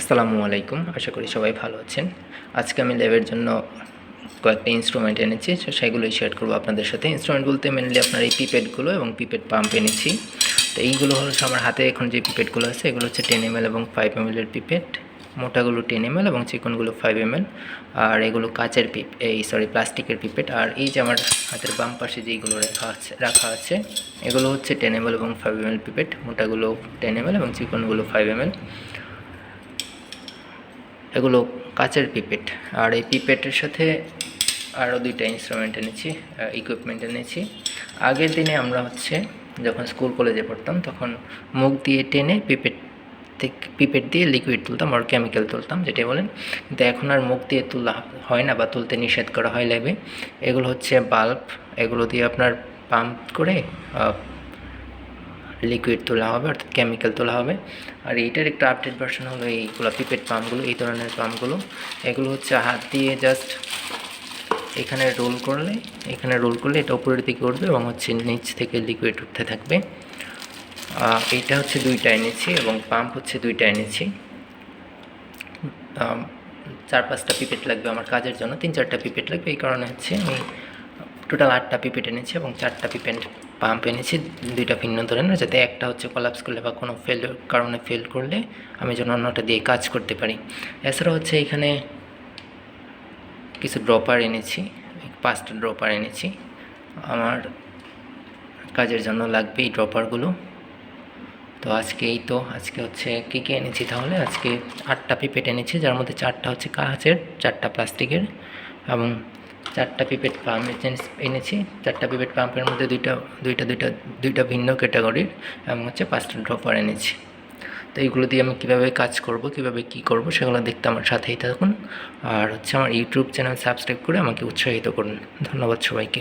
আসসালামু আলাইকুম, আশা করি সবাই ভালো আছেন। আজকে আমি ল্যাবের জন্য কয়েকটা ইনস্ট্রুমেন্ট এনেছি সেগুলোই শেয়ার করব আপনাদের সাথে। ইনস্ট্রুমেন্ট বলতে মেনলি আপনার এই পিপেডগুলো এবং পিপেড পাম্প এনেছি। তো এইগুলো হলো আমার হাতে এখন যে পিপেডগুলো আছে, এগুলো হচ্ছে টেন এম এবং ফাইভ এম এর মোটাগুলো টেন এম এবং চিকনগুলো ফাইভ এম আর এগুলো কাচের পিপ এই সরি প্লাস্টিকের পিপেট আর এই যে আমার হাতের বাম পাশে যেইগুলো রাখা আছে রাখা আছে, এগুলো হচ্ছে টেন এম এবং ফাইভ এম পিপেট মোটাগুলো টেন এম এবং চিকনগুলো ফাইভ এম এগুলো কাচের পিপেট। আর এই পিপেটের সাথে আরও দুইটা ইনস্ট্রুমেন্ট এনেছি ইকুইপমেন্ট এনেছি। আগের দিনে আমরা হচ্ছে যখন স্কুল কলেজে পড়তাম, তখন মুখ দিয়ে টেনে পিপেট পিপেট দিয়ে লিকুইড তুলতাম আর কেমিক্যাল তুলতাম যেটা বলেন। কিন্তু এখন আর মুখ দিয়ে তোলা হয় না বা তুলতে নিষেধ করা হয় ল্যাবে। এগুলো হচ্ছে বাল্ব এগুলো দিয়ে আপনার পাম্প করে লিকুইড তোলা হবে, অর্থাৎ কেমিক্যাল তোলা হবে। আর এইটার একটা আপডেট ভার্সন হলো এইগুলো পিপেট পাম্পগুলো এই ধরনের পাম্পগুলো এগুলো হচ্ছে হাত দিয়ে জাস্ট এখানে রোল করলে, এখানে রোল করলে এটা উপরের দিকে উঠবে এবং হচ্ছে নিচ থেকে লিকুইড উঠতে থাকবে। এইটা হচ্ছে দুইটা এনেছি এবং পাম্প হচ্ছে দুইটা এনেছি। চার পাঁচটা পিপেট লাগবে আমার কাজের জন্য, তিন চারটা পিপেট লাগবে, এই কারণে হচ্ছে আমি টোটাল আটটা পিপেট এনেছি এবং চারটা পিপেট পাম্প এনেছি, দুইটা ভিন্ন ধরনের, যাতে একটা হচ্ছে কলাপস করলে বা কোনো ফেল কারণে ফেল করলে আমি যেন অন্যটা দিয়ে কাজ করতে পারি। এছাড়া হচ্ছে এখানে কিছু ড্রপার এনেছি পাঁচটা ড্রপার এনেছি। আমার কাজের জন্য লাগবে এই ড্রপারগুলো তো আজকে এই তো, আজকে হচ্ছে কী কী এনেছি তাহলে? আজকে আটটা পিপেট এনেছি যার মধ্যে চারটা হচ্ছে কাঁচের, চারটা প্লাস্টিকের এবং চারটা পিপেট পাম্প এনেছি চারটা পিপেট পাম্পের মধ্যে দুইটা দুইটা দুইটা দুইটা ভিন্ন ক্যাটাগরির এবং হচ্ছে পাঁচটা ড্রপার এনেছি। তো এইগুলো দিয়ে আমি কীভাবে কাজ করব, কীভাবে কি করব, সেগুলো দেখতে আমার সাথেই থাকুন। আর হচ্ছে আমার ইউটিউব চ্যানেল সাবস্ক্রাইব করে আমাকে উৎসাহিত করুন। ধন্যবাদ সবাইকে।